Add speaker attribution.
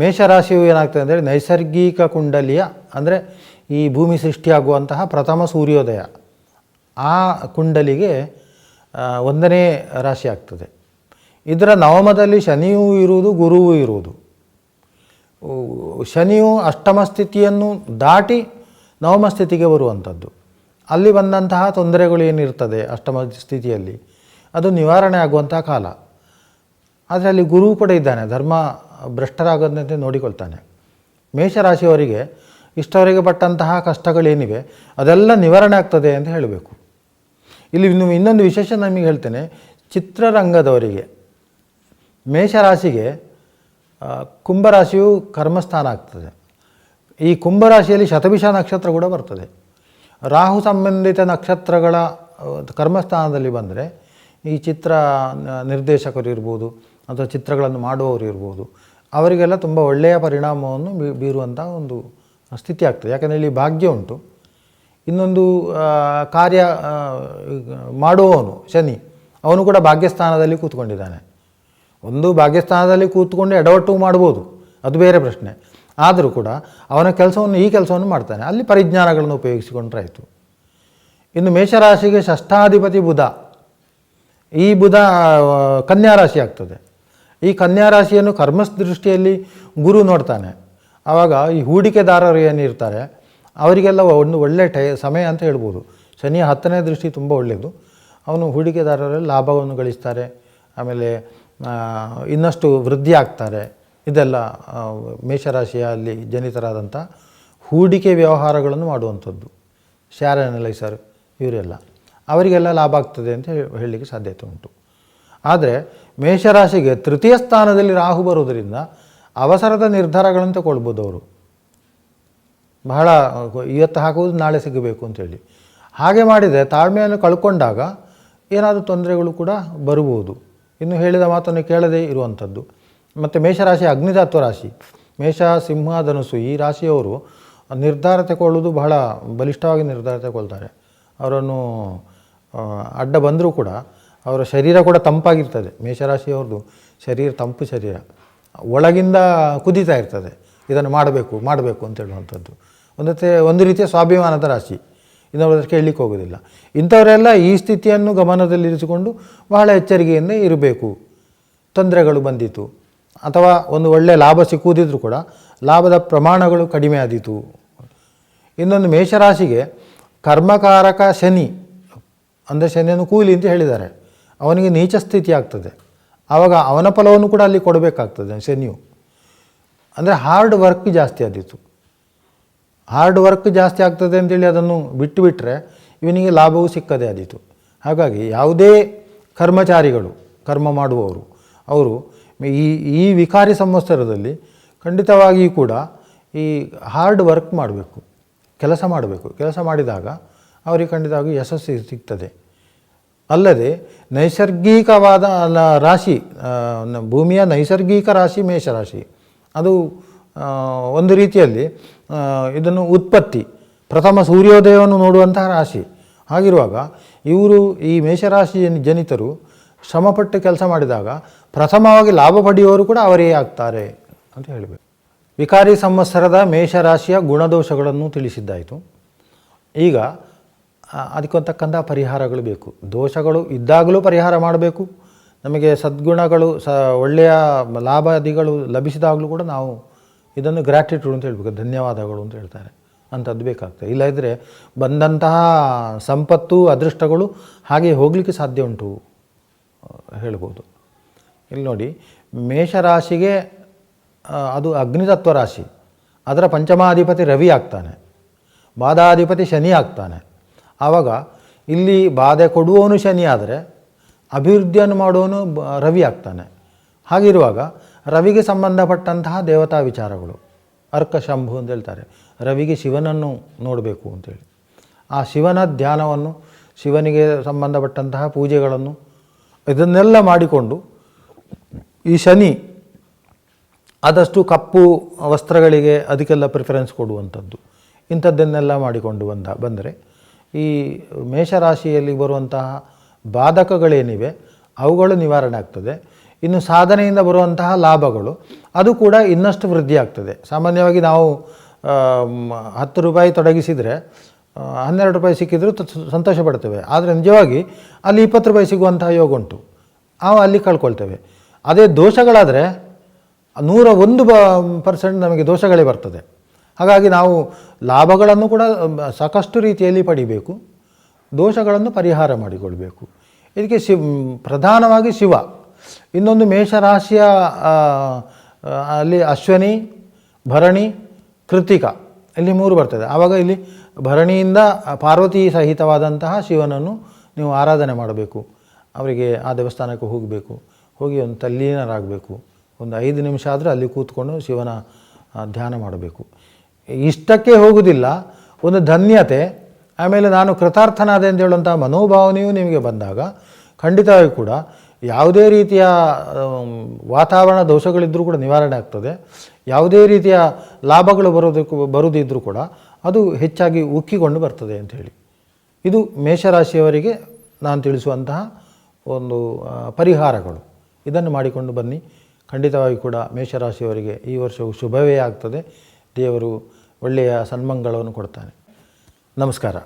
Speaker 1: ಮೇಷರಾಶಿಯು ಏನಾಗ್ತದೆ ಅಂದರೆ ನೈಸರ್ಗಿಕ ಕುಂಡಲಿಯ, ಅಂದರೆ ಈ ಭೂಮಿ ಸೃಷ್ಟಿಯಾಗುವಂತಹ ಪ್ರಥಮ ಸೂರ್ಯೋದಯ, ಆ ಕುಂಡಲಿಗೆ ಒಂದನೇ ರಾಶಿ ಆಗ್ತದೆ. ಇದರ ನವಮದಲ್ಲಿ ಶನಿಯೂ ಇರುವುದು, ಗುರುವೂ ಇರುವುದು. ಶನಿಯು ಅಷ್ಟಮ ಸ್ಥಿತಿಯನ್ನು ದಾಟಿ ನವಮ ಸ್ಥಿತಿಗೆ ಬರುವಂಥದ್ದು. ಅಲ್ಲಿ ಬಂದಂತಹ ತೊಂದರೆಗಳು ಏನಿರ್ತದೆ ಅಷ್ಟಮ ಸ್ಥಿತಿಯಲ್ಲಿ? ಅದು ನಿವಾರಣೆ ಆಗುವಂತಹ ಕಾಲ. ಆದರೆ ಅಲ್ಲಿ ಗುರು ಕೂಡ ಇದ್ದಾನೆ, ಧರ್ಮ ಭ್ರಷ್ಟರಾಗದಂತೆ ನೋಡಿಕೊಳ್ತಾನೆ. ಮೇಷರಾಶಿಯವರಿಗೆ ಇಷ್ಟವರೆಗೆ ಪಟ್ಟಂತಹ ಕಷ್ಟಗಳೇನಿವೆ, ಅದೆಲ್ಲ ನಿವಾರಣೆ ಆಗ್ತದೆ ಅಂತ ಹೇಳಬೇಕು. ಇಲ್ಲಿ ಇನ್ನು ಇನ್ನೊಂದು ವಿಶೇಷ ನಮಗೆ ಹೇಳ್ತೇನೆ, ಚಿತ್ರರಂಗದವರಿಗೆ. ಮೇಷರಾಶಿಗೆ ಕುಂಭರಾಶಿಯು ಕರ್ಮಸ್ಥಾನ ಆಗ್ತದೆ. ಈ ಕುಂಭರಾಶಿಯಲ್ಲಿ ಶತಭಿಷ ನಕ್ಷತ್ರ ಕೂಡ ಬರ್ತದೆ. ರಾಹು ಸಂಬಂಧಿತ ನಕ್ಷತ್ರಗಳ ಕರ್ಮಸ್ಥಾನದಲ್ಲಿ ಬಂದರೆ ಈ ಚಿತ್ರ ನಿರ್ದೇಶಕರು ಇರ್ಬೋದು, ಅಥವಾ ಚಿತ್ರಗಳನ್ನು ಮಾಡುವವರು ಇರ್ಬೋದು ಅವರಿಗೆಲ್ಲ ತುಂಬ ಒಳ್ಳೆಯ ಪರಿಣಾಮವನ್ನು ಬೀರುವಂಥ ಒಂದು ಸ್ಥಿತಿ ಆಗ್ತದೆ. ಯಾಕಂದರೆ ಇಲ್ಲಿ ಭಾಗ್ಯ ಉಂಟು. ಇನ್ನೊಂದು ಕಾರ್ಯ ಮಾಡುವವನು ಶನಿ, ಅವನು ಕೂಡ ಭಾಗ್ಯಸ್ಥಾನದಲ್ಲಿ ಕೂತ್ಕೊಂಡಿದ್ದಾನೆ. ಒಂದು ಭಾಗ್ಯಸ್ಥಾನದಲ್ಲಿ ಕೂತ್ಕೊಂಡು ಎಡವಟ್ಟು ಮಾಡ್ಬೋದು. ಅದು ಬೇರೆ ಪ್ರಶ್ನೆ. ಆದರೂ ಕೂಡ ಅವನ ಕೆಲಸವನ್ನು, ಈ ಕೆಲಸವನ್ನು ಮಾಡ್ತಾನೆ. ಅಲ್ಲಿ ಪರಿಜ್ಞಾನಗಳನ್ನು ಉಪಯೋಗಿಸಿಕೊಂಡ್ರೆ ಆಯಿತು. ಇನ್ನು ಮೇಷರಾಶಿಗೆ ಷಷ್ಠಾಧಿಪತಿ ಬುಧ. ಈ ಬುಧ ಕನ್ಯಾ ರಾಶಿ ಆಗ್ತದೆ. ಈ ಕನ್ಯಾ ರಾಶಿಯನ್ನು ಕರ್ಮಸ್ ದೃಷ್ಟಿಯಲ್ಲಿ ಗುರು ನೋಡ್ತಾನೆ. ಆವಾಗ ಈ ಹೂಡಿಕೆದಾರರು ಏನಿರ್ತಾರೆ, ಅವರಿಗೆಲ್ಲ ಒಂದು ಒಳ್ಳೆ ಟೈ, ಸಮಯ ಅಂತ ಹೇಳ್ಬೋದು. ಶನಿಯ ಹತ್ತನೇ ದೃಷ್ಟಿ ತುಂಬ ಒಳ್ಳೆಯದು. ಅವನು ಹೂಡಿಕೆದಾರರಲ್ಲಿ ಲಾಭವನ್ನು ಗಳಿಸ್ತಾರೆ, ಆಮೇಲೆ ಇನ್ನಷ್ಟು ವೃದ್ಧಿ ಆಗ್ತಾರೆ. ಇದೆಲ್ಲ ಮೇಷರಾಶಿಯಲ್ಲಿ ಜನಿತರಾದಂಥ ಹೂಡಿಕೆ ವ್ಯವಹಾರಗಳನ್ನು ಮಾಡುವಂಥದ್ದು. ಶ್ಯಾರ ಅನಲೈಸರ್ ಇವರೆಲ್ಲ. ಅವರಿಗೆಲ್ಲ ಲಾಭ ಆಗ್ತದೆ ಅಂತ ಹೇಳಿ- ಹೇಳಲಿಕ್ಕೆ ಸಾಧ್ಯತೆ ಉಂಟು. ಆದರೆ ಮೇಷರಾಶಿಗೆ ತೃತೀಯ ಸ್ಥಾನದಲ್ಲಿ ರಾಹು ಬರುವುದರಿಂದ ಅವಸರದ ನಿರ್ಧಾರಗಳನ್ನು ತಗೊಳ್ಬೋದು ಅವರು. ಬಹಳ, ಇವತ್ತು ಹಾಕುವುದು ನಾಳೆ ಸಿಗಬೇಕು ಅಂತೇಳಿ ಹಾಗೆ ಮಾಡಿದರೆ ತಾಳ್ಮೆಯನ್ನು ಕಳ್ಕೊಂಡಾಗ ಏನಾದರೂ ತೊಂದರೆಗಳು ಕೂಡ ಬರಬಹುದು. ಇನ್ನು ಹೇಳಿದ ಮಾತನ್ನು ಕೇಳದೇ ಇರುವಂಥದ್ದು. ಮತ್ತು ಮೇಷರಾಶಿ ಅಗ್ನಿಧಾತ್ವ ರಾಶಿ. ಮೇಷ, ಸಿಂಹ, ಧನುಸು ಈ ರಾಶಿಯವರು ನಿರ್ಧಾರ ತಗೊಳ್ಳೋದು ಬಹಳ ಬಲಿಷ್ಠವಾಗಿ ನಿರ್ಧಾರ ತಗೊಳ್ತಾರೆ. ಅವರನ್ನು ಅಡ್ಡ ಬಂದರೂ ಕೂಡ ಅವರ ಶರೀರ ಕೂಡ ತಂಪಾಗಿರ್ತದೆ. ಮೇಷರಾಶಿಯವ್ರದ್ದು ಶರೀರ ತಂಪು ಶರೀರ. ಒಳಗಿಂದ ಕುದೀತಾ ಇರ್ತದೆ. ಇದನ್ನು ಮಾಡಬೇಕು ಮಾಡಬೇಕು ಅಂತ ಹೇಳುವಂಥದ್ದು. ಒಂದತ್ತೆ ಒಂದು ರೀತಿಯ ಸ್ವಾಭಿಮಾನದ ರಾಶಿ. ಇನ್ನೊಬ್ಬರ ಕೇಳಲಿಕ್ಕೆ ಹೋಗೋದಿಲ್ಲ. ಇಂಥವರೆಲ್ಲ ಈ ಸ್ಥಿತಿಯನ್ನು ಗಮನದಲ್ಲಿರಿಸಿಕೊಂಡು ಬಹಳ ಎಚ್ಚರಿಕೆಯಿಂದ ಇರಬೇಕು. ತೊಂದರೆಗಳು ಬಂದಿತು. ಅಥವಾ ಒಂದು ಒಳ್ಳೆಯ ಲಾಭ ಸಿಕ್ಕುವುದಿದ್ರೂ ಕೂಡ ಲಾಭದ ಪ್ರಮಾಣಗಳು ಕಡಿಮೆ ಆದೀತು. ಇನ್ನೊಂದು ಮೇಷರಾಶಿಗೆ ಕರ್ಮಕಾರಕ ಶನಿ, ಅಂದರೆ ಶನಿಯನ್ನು ಕೂಲಿ ಅಂತ ಹೇಳಿದ್ದಾರೆ. ಅವನಿಗೆ ನೀಚ ಸ್ಥಿತಿ ಆಗ್ತದೆ. ಆವಾಗ ಅವನ ಫಲವನ್ನು ಕೂಡ ಅಲ್ಲಿ ಕೊಡಬೇಕಾಗ್ತದೆ ಶನಿಯು. ಅಂದರೆ ಹಾರ್ಡ್ ವರ್ಕ್ ಜಾಸ್ತಿ ಆದೀತು. ಹಾರ್ಡ್ ವರ್ಕ್ ಜಾಸ್ತಿ ಆಗ್ತದೆ ಅಂತೇಳಿ ಅದನ್ನು ಬಿಟ್ಟು ಬಿಟ್ಟರೆ ಇವನಿಗೆ ಲಾಭವೂ ಸಿಕ್ಕದೇ ಆದೀತು. ಹಾಗಾಗಿ ಯಾವುದೇ ಕರ್ಮಚಾರಿಗಳು, ಕರ್ಮ ಮಾಡುವವರು, ಅವರು ಈ ಈ ವಿಕಾರಿ ಸಂವತ್ಸರದಲ್ಲಿ ಖಂಡಿತವಾಗಿಯೂ ಕೂಡ ಈ ಹಾರ್ಡ್ ವರ್ಕ್ ಮಾಡಬೇಕು. ಕೆಲಸ ಮಾಡಬೇಕು. ಕೆಲಸ ಮಾಡಿದಾಗ ಅವರಿಗೆ ಖಂಡಿತವಾಗಿ ಯಶಸ್ಸು ಸಿಗ್ತದೆ. ಅಲ್ಲದೆ ನೈಸರ್ಗಿಕವಾದ ರಾಶಿ ಭೂಮಿಯ ನೈಸರ್ಗಿಕ ರಾಶಿ, ಮೇಷರಾಶಿ. ಅದು ಒಂದು ರೀತಿಯಲ್ಲಿ ಇದನ್ನು ಉತ್ಪತ್ತಿ, ಪ್ರಥಮ ಸೂರ್ಯೋದಯವನ್ನು ನೋಡುವಂತಹ ರಾಶಿ. ಹಾಗಿರುವಾಗ ಇವರು ಈ ಮೇಷರಾಶಿ ಜನ- ಜನಿತರು ಶ್ರಮಪಟ್ಟು ಕೆಲಸ ಮಾಡಿದಾಗ ಪ್ರಥಮವಾಗಿ ಲಾಭ ಪಡೆಯುವವರು ಕೂಡ ಅವರೇ ಆಗ್ತಾರೆ ಅಂತ ಹೇಳಬೇಕು. ವಿಕಾರಿ ಸಂವತ್ಸರದ ಮೇಷರಾಶಿಯ ಗುಣದೋಷಗಳನ್ನು ತಿಳಿಸಿದ್ದಾಯಿತು. ಈಗ ಅದಕ್ಕೊಂತಕ್ಕಂಥ ಪರಿಹಾರಗಳು ಬೇಕು. ದೋಷಗಳು ಇದ್ದಾಗಲೂ ಪರಿಹಾರ ಮಾಡಬೇಕು. ನಮಗೆ ಸದ್ಗುಣಗಳು, ಸ, ಒಳ್ಳೆಯ ಲಾಭಾದಿಗಳು ಲಭಿಸಿದಾಗಲೂ ಕೂಡ ನಾವು ಇದನ್ನು ಗ್ರ್ಯಾಟಿಟ್ಯೂಡ್ ಅಂತ ಹೇಳ್ಬೇಕು, ಧನ್ಯವಾದಗಳು ಅಂತ ಹೇಳ್ತಾರೆ. ಅಂಥದ್ದು ಬೇಕಾಗ್ತದೆ. ಇಲ್ಲದಿದ್ದರೆ ಬಂದಂತಹ ಸಂಪತ್ತು, ಅದೃಷ್ಟಗಳು ಹಾಗೆ ಹೋಗಲಿಕ್ಕೆ ಸಾಧ್ಯ ಉಂಟು ಹೇಳ್ಬೋದು. ಇಲ್ಲಿ ನೋಡಿ, ಮೇಷರಾಶಿಗೆ ಅದು ಅಗ್ನಿತತ್ವ ರಾಶಿ. ಅದರ ಪಂಚಮಾಧಿಪತಿ ರವಿ ಆಗ್ತಾನೆ. ಬಾಧಾಧಿಪತಿ ಶನಿ ಆಗ್ತಾನೆ. ಆವಾಗ ಇಲ್ಲಿ ಬಾಧೆ ಕೊಡುವವನು ಶನಿ ಆದರೆ ಅಭಿವೃದ್ಧಿಯನ್ನು ಮಾಡುವವನು ಬ- ರವಿ ಆಗ್ತಾನೆ. ಹಾಗಿರುವಾಗ ರವಿಗೆ ಸಂಬಂಧಪಟ್ಟಂತಹ ದೇವತಾ ವಿಚಾರಗಳು, ಅರ್ಕ ಶಂಭು ಅಂತ ಹೇಳ್ತಾರೆ, ರವಿಗೆ ಶಿವನನ್ನು ನೋಡಬೇಕು ಅಂತೇಳಿ. ಆ ಶಿವನ ಧ್ಯಾನವನ್ನು, ಶಿವನಿಗೆ ಸಂಬಂಧಪಟ್ಟಂತಹ ಪೂಜೆಗಳನ್ನು, ಇದನ್ನೆಲ್ಲ ಮಾಡಿಕೊಂಡು ಈ ಶನಿ ಆದಷ್ಟು ಕಪ್ಪು ವಸ್ತ್ರಗಳಿಗೆ ಅದಕ್ಕೆಲ್ಲ ಪ್ರಿಫರೆನ್ಸ್ ಕೊಡುವಂಥದ್ದು. ಇಂಥದ್ದನ್ನೆಲ್ಲ ಮಾಡಿಕೊಂಡು ಬಂದ, ಬಂದರೆ ಈ ಮೇಷರಾಶಿಯಲ್ಲಿ ಬರುವಂತಹ ಬಾಧಕಗಳೇನಿವೆ, ಅವುಗಳು ನಿವಾರಣೆ ಆಗ್ತದೆ. ಇನ್ನು ಸಾಧನೆಯಿಂದ ಬರುವಂತಹ ಲಾಭಗಳು, ಅದು ಕೂಡ ಇನ್ನಷ್ಟು ವೃದ್ಧಿ ಆಗ್ತದೆ. ಸಾಮಾನ್ಯವಾಗಿ ನಾವು ಹತ್ತು ರೂಪಾಯಿ ತೊಡಗಿಸಿದರೆ ಹನ್ನೆರಡು ರೂಪಾಯಿ ಸಿಕ್ಕಿದರೂ ಸಂತೋಷ ಪಡ್ತೇವೆ. ಆದರೆ ನಿಜವಾಗಿ ಅಲ್ಲಿ ಇಪ್ಪತ್ತು ರೂಪಾಯಿ ಸಿಗುವಂತಹ ಯೋಗ ಉಂಟು. ನಾವು ಅಲ್ಲಿ ಕಳ್ಕೊಳ್ತೇವೆ. ಅದೇ ದೋಷಗಳಾದರೆ ನೂರ ಒಂದು ಬ, ಪರ್ಸೆಂಟ್ ನಮಗೆ ದೋಷಗಳೇ ಬರ್ತದೆ. ಹಾಗಾಗಿ ನಾವು ಲಾಭಗಳನ್ನು ಕೂಡ ಸಾಕಷ್ಟು ರೀತಿಯಲ್ಲಿ ಪಡಿಬೇಕು. ದೋಷಗಳನ್ನು ಪರಿಹಾರ ಮಾಡಿಕೊಳ್ಬೇಕು. ಇದಕ್ಕೆ ಶಿವ್ ಪ್ರಧಾನವಾಗಿ ಶಿವ. ಇನ್ನೊಂದು ಮೇಷರಾಶಿಯ ಅಲ್ಲಿ ಅಶ್ವನಿ, ಭರಣಿ, ಕೃತಿಕ. ಇಲ್ಲಿ ಮೂರು ಬರ್ತದೆ. ಆವಾಗ ಇಲ್ಲಿ ಭರಣಿಯಿಂದ ಪಾರ್ವತಿ ಸಹಿತವಾದಂತಹ ಶಿವನನ್ನು ನೀವು ಆರಾಧನೆ ಮಾಡಬೇಕು. ಅವರಿಗೆ ಆ ದೇವಸ್ಥಾನಕ್ಕೆ ಹೋಗಬೇಕು. ಹೋಗಿ ಒಂದು ತಲ್ಲೀನರಾಗಬೇಕು. ಒಂದು ಐದು ನಿಮಿಷ ಆದರೆ ಅಲ್ಲಿ ಕೂತ್ಕೊಂಡು ಶಿವನ ಧ್ಯಾನ ಮಾಡಬೇಕು. ಇಷ್ಟಕ್ಕೆ ಹೋಗುವುದಿಲ್ಲ ಒಂದು ಧನ್ಯತೆ, ಆಮೇಲೆ ನಾನು ಕೃತಾರ್ಥನಾದೆ ಅಂತ ಹೇಳುವಂಥ ಮನೋಭಾವನೆಯೂ ನಿಮಗೆ ಬಂದಾಗ ಖಂಡಿತವಾಗಿ ಕೂಡ ಯಾವುದೇ ರೀತಿಯ ವಾತಾವರಣ ದೋಷಗಳಿದ್ದರೂ ಕೂಡ ನಿವಾರಣೆ ಆಗ್ತದೆ. ಯಾವುದೇ ರೀತಿಯ ಲಾಭಗಳು ಬರೋದಕ್ಕೂ ಬರುವುದಿದ್ದರೂ ಕೂಡ ಅದು ಹೆಚ್ಚಾಗಿ ಉಕ್ಕಿಕೊಂಡು ಬರ್ತದೆ ಅಂತ ಹೇಳಿ. ಇದು ಮೇಷರಾಶಿಯವರಿಗೆ ನಾನು ತಿಳಿಸುವಂತಹ ಒಂದು ಪರಿಹಾರಗಳು. ಇದನ್ನು ಮಾಡಿಕೊಂಡು ಬನ್ನಿ. ಖಂಡಿತವಾಗಿ ಕೂಡ ಮೇಷರಾಶಿಯವರಿಗೆ ಈ ವರ್ಷವು ಶುಭವೇ ಆಗ್ತದೆ. ದೇವರು ಒಳ್ಳೆಯ ಸನ್ಮಂಗಳವನ್ನು ಕೊಡ್ತಾನೆ. ನಮಸ್ಕಾರ.